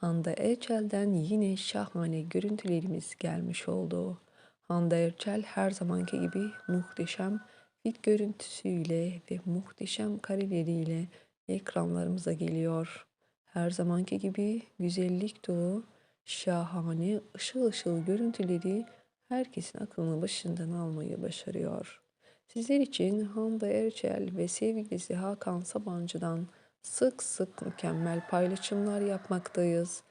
Hande Erçel'den yine şahane görüntülerimiz gelmiş oldu. Hande Erçel her zamanki gibi muhteşem fit görüntüsüyle ve muhteşem kareleriyle ekranlarımıza geliyor. Her zamanki gibi güzellik dolu, şahane, ışıl ışıl görüntüleri herkesin aklını başından almayı başarıyor. Sizler için Hande Erçel ve sevgilisi Hakan Sabancı'dan sık sık mükemmel paylaşımlar yapmaktayız.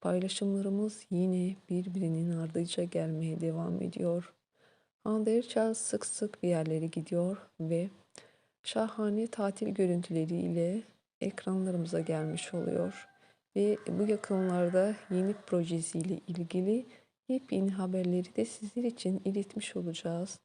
Paylaşımlarımız yine birbirinin ardıca gelmeye devam ediyor. Hande Erçel sık sık bir yerlere gidiyor ve şahane tatil görüntüleriyle ekranlarımıza gelmiş oluyor. Ve bu yakınlarda yeni projesiyle ilgili yepyeni haberleri de sizler için iletmiş olacağız.